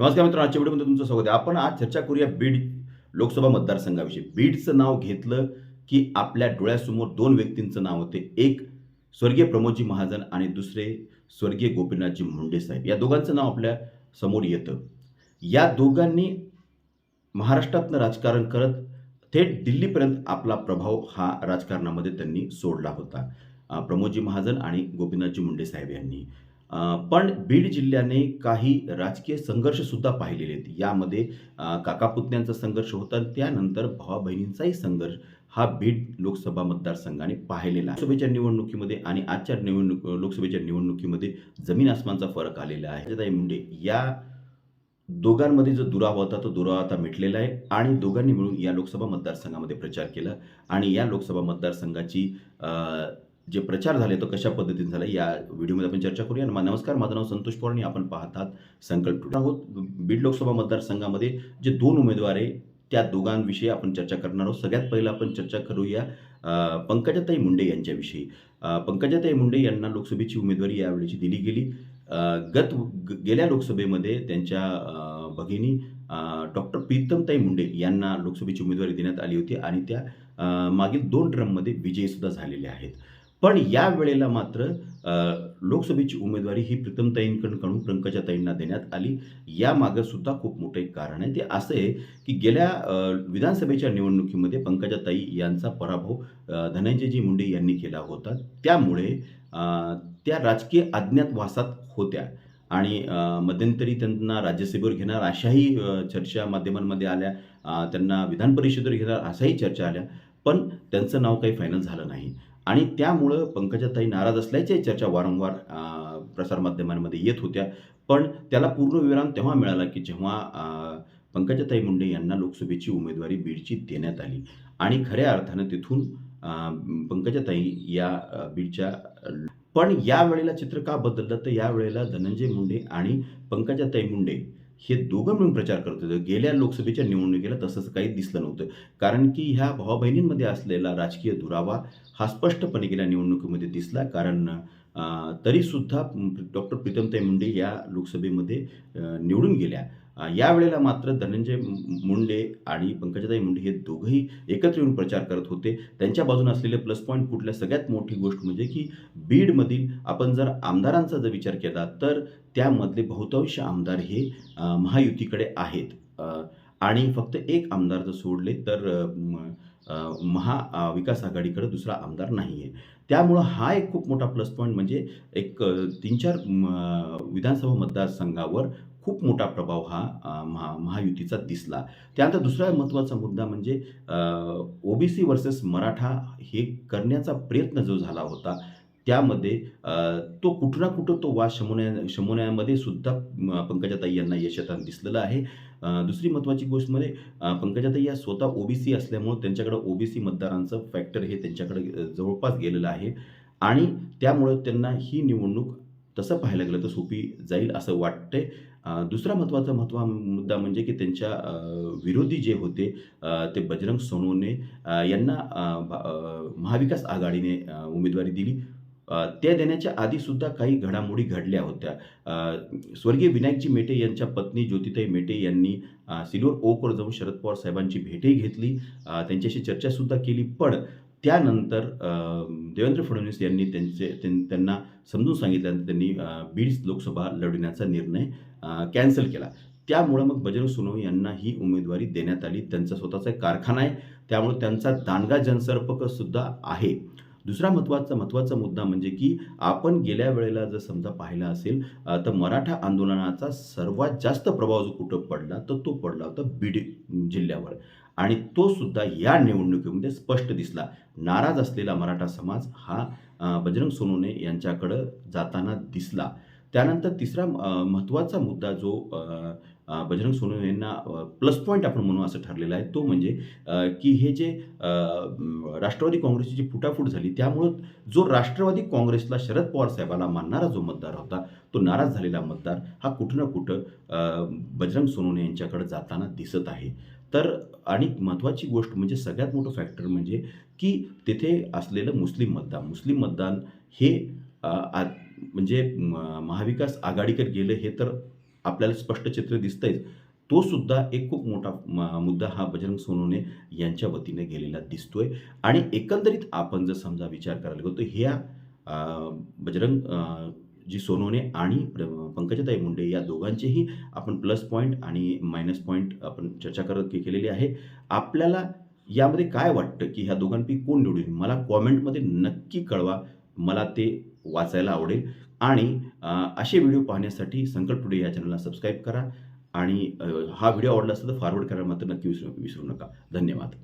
नमस्कार मित्रांनो आजच्या व्हिडिओमध्ये तुमचं स्वागत आहे. आपण आज चर्चा करूया बीड लोकसभा मतदारसंघाविषयी. बीडचं नाव घेतलं की आपल्या डोळ्यासमोर दोन व्यक्तींचं नाव होते. एक स्वर्गीय प्रमोदजी महाजन आणि दुसरे स्वर्गीय गोपीनाथजी मुंडे साहेब. या दोघांचं नाव आपल्यासमोर येतं. या दोघांनी महाराष्ट्रातनं राजकारण करत थेट दिल्लीपर्यंत आपला प्रभाव हा राजकारणामध्ये त्यांनी सोडला होता. प्रमोदजी महाजन आणि गोपीनाथजी मुंडे साहेब यांनी. पण बीड जिल्ह्याने काही राजकीय संघर्षसुद्धा पाहिलेले आहेत. यामध्ये काकापुतण्यांचा संघर्ष होता त्यानंतर भावा बहिणींचाही संघर्ष हा बीड लोकसभा मतदारसंघाने पाहिलेला आहे. लोकसभेच्या निवडणुकीमध्ये आणि आजच्या निवडणूक लोकसभेच्या निवडणुकीमध्ये जमीन आसमानचा फरक आलेला आहे. अजयताई मुंडे या दोघांमध्ये जो दुरावा होता तो दुरावा आता मिटलेला आहे आणि दोघांनी मिळून या लोकसभा मतदारसंघामध्ये प्रचार केला आणि या लोकसभा मतदारसंघाची जे प्रचार झाले तो कशा पद्धतीने झाला या व्हिडिओमध्ये आपण चर्चा करूया. नमा- नमस्कार माझं नाव संतोष पवार आणि आपण पाहतात संकल्प टुडे आहोत. बीड लोकसभा मतदारसंघामध्ये जे दोन उमेदवार आहे त्या दोघांविषयी आपण चर्चा करणार आहोत. सगळ्यात पहिलं आपण चर्चा करूया पंकजाताई मुंडे यांच्याविषयी. पंकजाताई मुंडे यांना लोकसभेची उमेदवारी यावेळेची दिली गेली. गत गेल्या लोकसभेमध्ये त्यांच्या भगिनी डॉक्टर प्रीतमताई मुंडे यांना लोकसभेची उमेदवारी देण्यात आली होती. आणि त्या मागील दोन टर्ममध्ये विजयीसुद्धा झालेल्या आहेत. पण या वेळेला मात्र लोकसभेची उमेदवारी ही प्रीतमताईंकडून पंकजाताईंना देण्यात आली. यामागं सुद्धा खूप मोठं एक कारण आहे. ते असं आहे की गेल्या विधानसभेच्या निवडणुकीमध्ये पंकजाताई यांचा पराभव धनंजयजी मुंडे यांनी केला होता. त्यामुळे त्या राजकीय अज्ञातवासात होत्या. आणि मध्यंतरी त्यांना राज्यसभेवर घेणार अशाही चर्चा माध्यमांमध्ये आल्या. त्यांना विधान परिषदेवर घेणार अशाही चर्चा आल्या. पण त्यांचं नाव काही फायनल झालं नाही. आणि त्यामुळं पंकजाताई नाराज असल्याच्याही चर्चा वारंवार प्रसारमाध्यमांमध्ये येत होत्या. पण त्याला पूर्ण विराम तेव्हा मिळाला की जेव्हा पंकजाताई मुंडे यांना लोकसभेची उमेदवारी बीडची देण्यात आली. आणि खऱ्या अर्थानं तिथून पंकजाताई या बीडच्या पण या वेळेला चित्र का बदललं? तर यावेळेला धनंजय मुंडे आणि पंकजाताई मुंडे हे दोघं मिळून प्रचार करत होते. गेल्या लोकसभेच्या निवडणुकीला तसंच काही दिसलं नव्हतं. कारण की ह्या भावा बहिणींमध्ये असलेला राजकीय दुरावा हा स्पष्टपणे गेल्या निवडणुकीमध्ये दिसला. कारण तरीसुद्धा डॉक्टर प्रीतमताई मुंडे या लोकसभेमध्ये निवडून गेल्या. यावेळेला मात्र धनंजय मुंडे आणि पंकजाताई मुंडे हे दोघंही एकत्र येऊन प्रचार करत होते. त्यांच्या बाजूने असलेले प्लस पॉईंट कुठल्या सगळ्यात मोठी गोष्ट म्हणजे की बीडमधील आपण जर आमदारांचा जर विचार केला तर त्यामधले बहुतांश आमदार हे महायुतीकडे आहेत. आणि फक्त एक आमदार जर सोडले तर महाविकास आघाडीकडे दुसरा आमदार नाही आहे त्यामुळं हा एक खूप मोठा प्लस पॉईंट म्हणजे एक तीन चार म, विधानसभा मतदारसंघावर खूप मोठा प्रभाव हा महा महायुतीचा दिसला. त्यानंतर दुसरा महत्त्वाचा मुद्दा म्हणजे ओबीसी वर्सेस मराठा हे करण्याचा प्रयत्न जो झाला होता त्यामध्ये तो कुठं ना कुठं तो वाद शमवण्या शमवण्यामध्ये सुद्धा पंकजाताई यांना यश येताना दिसलेलं आहे. दुसरी महत्त्वाची गोष्ट म्हणजे पंकजाताई या स्वतः ओबीसी असल्यामुळं त्यांच्याकडं ओबीसी मतदारांचं फॅक्टर हे त्यांच्याकडे जवळपास गेलेलं आहे. आणि त्यामुळं त्यांना ही निवडणूक तसं पाहायला गेलं तर सोपी जाईल असं वाटतंय. दुसरा महत्त्वाचा महत्त्वा मुद्दा म्हणजे की त्यांच्या विरोधी जे होते ते बजरंग सोनवणे यांना महाविकास आघाडीने उमेदवारी दिली. त्या देण्याच्या आधीसुद्धा काही घडामोडी घडल्या होत्या. स्वर्गीय विनायकजी मेटे यांच्या पत्नी ज्योतिताई मेटे यांनी सिल्वर ओकवर जाऊन शरद पवार साहेबांची भेटही घेतली. त्यांच्याशी चर्चासुद्धा केली. पण त्यानंतर देवेंद्र फडणवीस यांनी त्यांचे त्यां- त्यांना समजून सांगितल्यानंतर त्यांनी अ, बीड लोकसभा लढविण्याचा निर्णय कॅन्सल केला. त्यामुळं मग बजरंग सोनवणे यांना ही उमेदवारी देण्यात आली. त्यांचा स्वतःचा एक कारखाना आहे. त्यामुळे त्यांचा दांडगा जनसर्पकसुद्धा आहे. दुसरा महत्त्वाचा महत्त्वाचा मुद्दा म्हणजे की आपण गेल्या वेळेला जर समजा पाहिला असेल तर मराठा आंदोलनाचा सर्वात जास्त प्रभाव जो कुठं पडला तर तो पडला होता बीड जिल्ह्यावर. आणि तो सुद्धा या निवडणुकीमध्ये स्पष्ट दिसला. नाराज असलेला मराठा समाज हा बजरंग सोनोने यांच्याकडं जाताना दिसला. त्यानंतर तिसरा महत्त्वाचा मुद्दा जो बजरंग सोनू यांना प्लस पॉईंट आपण म्हणू असं ठरलेलं आहे तो म्हणजे की हे जे राष्ट्रवादी काँग्रेसची जी फुटाफूट झाली त्यामुळं जो राष्ट्रवादी काँग्रेसला शरद पवार साहेबाला मानणारा जो मतदार होता तो नाराज झालेला मतदार हा कुठं ना कुठं बजरंग सोनवणे यांच्याकडे जाताना दिसत आहे. तर आणि महत्त्वाची गोष्ट म्हणजे सगळ्यात मोठं फॅक्टर म्हणजे की तिथे असलेलं मुस्लिम मतदान. मुस्लिम मतदान हे आ- म्हणजे म, महाविकास आघाडीकडे गेलं हे तर आपल्याला स्पष्ट चित्र दिसतंयच तो सुद्धा एक खूप मोठा मुद्दा हा बजरंग सोनवणे यांच्या वतीने गेलेला दिसतोय. आणि एकंदरीत आपण जर समजा विचार करायला गेलो तर ह्या बजरंग जी सोनोने आणि पंकजताई मुंडे या दोघांचेही आपण प्लस पॉईंट आणि मायनस पॉईंट आपण चर्चा करत केलेली आहे. आपल्याला यामध्ये काय वाटतं की ह्या दोघांपैकी कोण निवडून मला कॉमेंटमध्ये नक्की कळवा. मला ते वाचायला आवडेल. आणि असे व्हिडिओ पाहण्यासाठी संकल्प टुडे या चॅनलला सबस्क्राईब करा. आणि हा व्हिडिओ आवडला असेल तर फॉरवर्ड करायला मात्र नक्की विसरू विसरू नका. धन्यवाद.